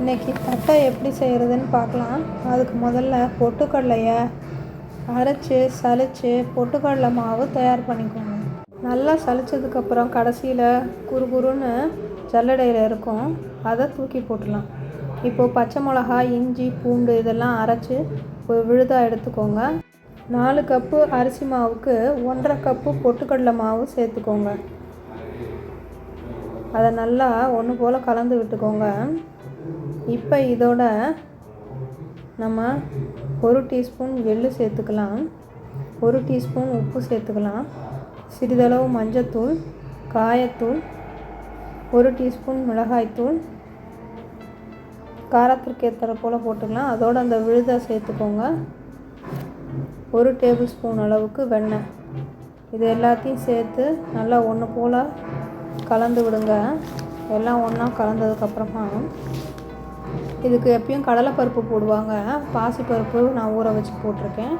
இன்றைக்கி தட்டை எப்படி செய்கிறதுன்னு பார்க்கலாம். அதுக்கு முதல்ல பொட்டுக்கடலையை அரைச்சி சலித்து பொட்டுக்கடலை மாவு தயார் பண்ணிக்கோங்க. நல்லா சலிச்சதுக்கப்புறம் கடைசியில் குறுகுறுன்னு ஜல்லடையில் இருக்கும். அதை தூக்கி போட்டுடலாம். இப்போது பச்சை மிளகா இஞ்சி பூண்டு இதெல்லாம் அரைச்சி விழுதாக எடுத்துக்கோங்க. நாலு கப்பு அரிசி மாவுக்கு ஒன்றரை கப்பு பொட்டுக்கடலை மாவு சேர்த்துக்கோங்க. அதை நல்லா ஒன்று போல் கலந்து விட்டுக்கோங்க. இப்போ இதோட நம்ம ஒரு டீஸ்பூன் எள்ளு சேர்த்துக்கலாம். ஒரு டீஸ்பூன் உப்பு சேர்த்துக்கலாம். சிறிதளவு மஞ்சத்தூள் காயத்தூள் ஒரு டீஸ்பூன் மிளகாய்த்தூள். காரத்திற்கு ஏற்ற போல் போட்டுக்கலாம். அதோடு அந்த விழுதை சேர்த்துக்கோங்க. ஒரு டேபிள் ஸ்பூன் அளவுக்கு வெண்ணெய். இது எல்லாத்தையும் சேர்த்து நல்லா ஒன்று போல் கலந்து விடுங்க. எல்லாம் ஒன்றா கலந்ததுக்கப்புறமா இதுக்கு எப்பயும் கடலைப்பருப்பு போடுவாங்க. பாசிப்பருப்பு நான் ஊற வச்சு போட்டிருக்கேன்.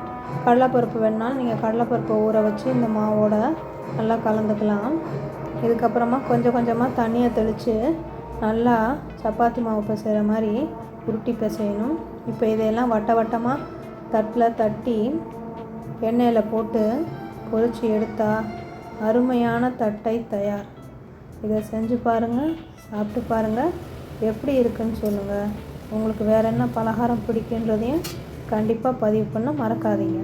கடலைப்பருப்பு வேணாலும் நீங்கள் கடலைப்பருப்பை ஊற வச்சு இந்த மாவோட நல்லா கலந்துக்கலாம். இதுக்கப்புறமா கொஞ்சம் கொஞ்சமாக தண்ணியை தெளித்து நல்லா சப்பாத்தி மாவு பிசைகிற மாதிரி உருட்டி பிசையணும். இப்போ இதையெல்லாம் வட்ட வட்டமாக தட்டில் தட்டி எண்ணெயில் போட்டு பொறிச்சு எடுத்தால் அருமையான தட்டை தயார். இதை செஞ்சு பாருங்கள் சாப்பிட்டு பாருங்கள் எப்படி இருக்குன்னு சொல்லுங்கள் உங்களுக்கு வேறு என்ன பலகாரம் பிடிக்குன்றதையும் கண்டிப்பாக பதிவு பண்ண மறக்காதீங்க.